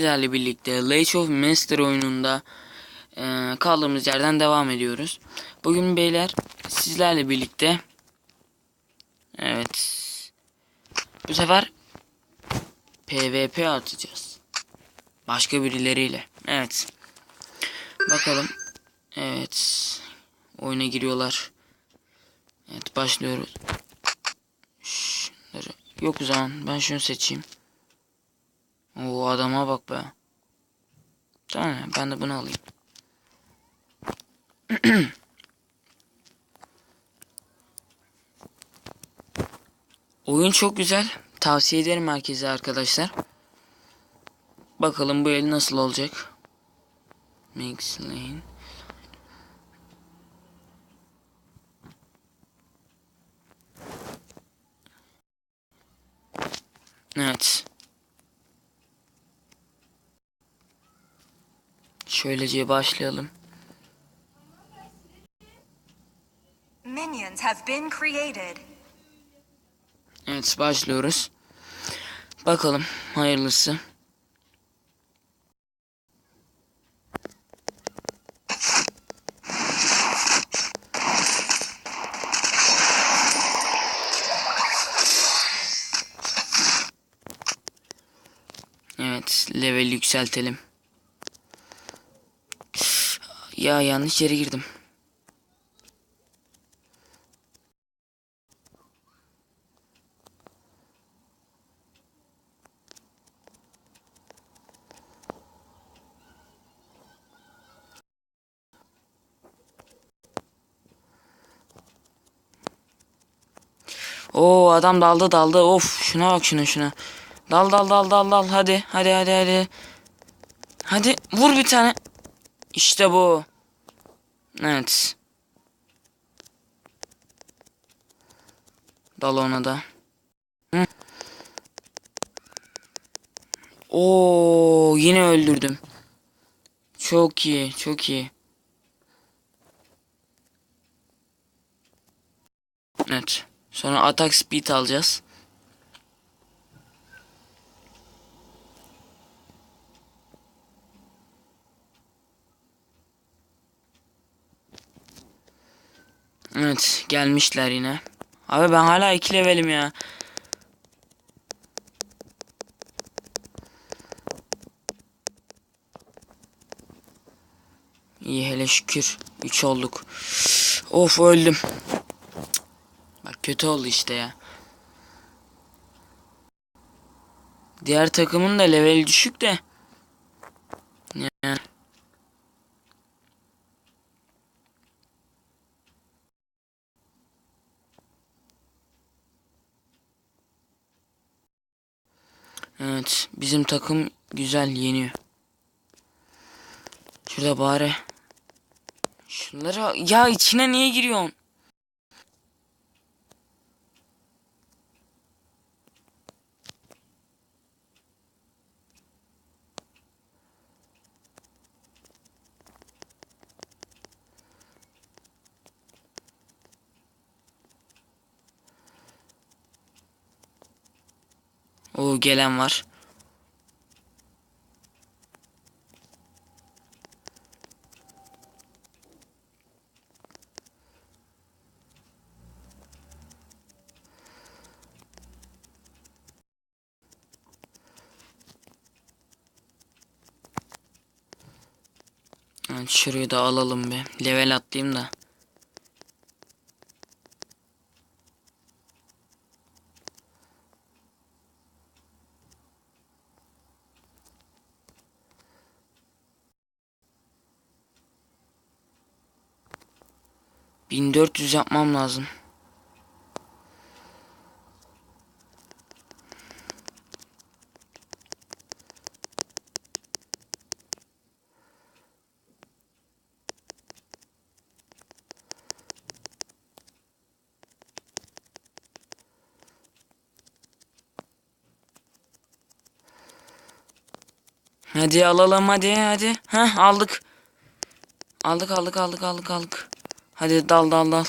sizlerle birlikte Age of Master oyununda e, kaldığımız yerden devam ediyoruz. Bugün beyler sizlerle birlikte evet bu sefer PvP atacağız. Başka birileriyle. Evet. Bakalım. Evet. Oyuna giriyorlar. Evet başlıyoruz. Şunları. Yok o zaman ben şunu seçeyim. O adama bak be. Tamam ben de bunu alayım. Oyun çok güzel. Tavsiye ederim herkese arkadaşlar. Bakalım bu el nasıl olacak. Mix lane. Evet. Şöylece başlayalım. Minions have been created. Evet başlıyoruz. Bakalım hayırlısı. Evet level yükseltelim. Ya yanlış yere girdim. Oo adam daldı daldı. Of şuna bak şuna şuna. Dal dal dal dal dal. Hadi hadi hadi hadi. Hadi vur bir tane. İşte bu. Evet. Dal ona da. Hı. Yine öldürdüm. Çok iyi, çok iyi. Evet. Sonra atak speed alacağız. Evet gelmişler yine. Abi ben hala 2 levelim ya. İyi hele şükür. 3 olduk. Of öldüm. Bak kötü oldu işte ya. Diğer takımın da level düşük de. Yani. Evet bizim takım güzel yeniyor. Şurada bari. Şunları ya içine niye giriyorsun? O gelen var. Şurayı da alalım bir. Level atlayayım da. Bin dört yüz yapmam lazım. Hadi alalım hadi hadi. Heh aldık. Aldık aldık aldık aldık aldık. Hadi dal dal dal.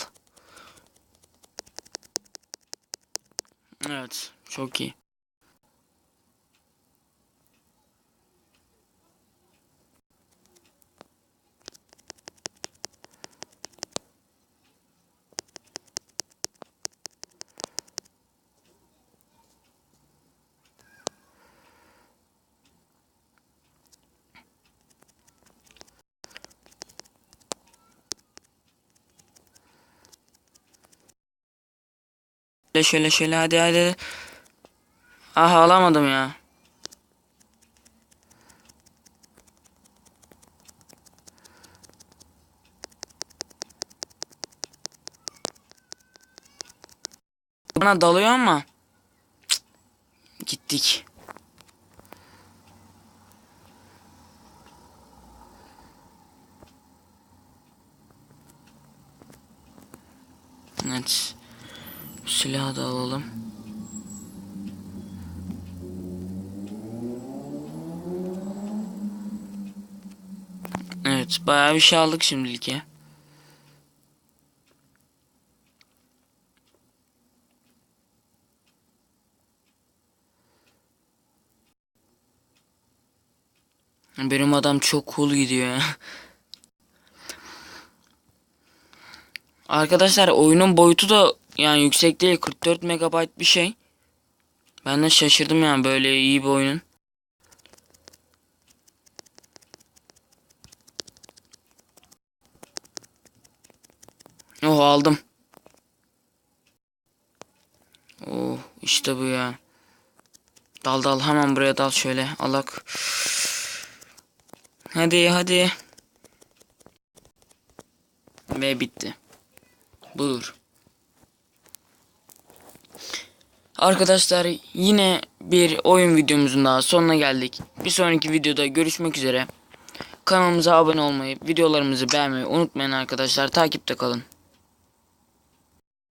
Evet çok iyi. Şöyle şöyle şöyle hadi hadi. Ah alamadım ya. Bana dalıyor ama. Gittik. Evet. Silahı da alalım. Evet, bayağı bir şey aldık şimdilik ya. Benim adam çok cool gidiyor ya. Arkadaşlar oyunun boyutu da yani yüksek değil 44 MB bir şey. Ben de şaşırdım yani böyle iyi bir oyunun. Oh aldım. Oh işte bu ya. Dal dal hemen buraya dal şöyle alak. Hadi hadi. Ve bitti. Budur. Arkadaşlar yine bir oyun videomuzun daha sonuna geldik. Bir sonraki videoda görüşmek üzere. Kanalımıza abone olmayı, videolarımızı beğenmeyi unutmayın arkadaşlar. Takipte kalın.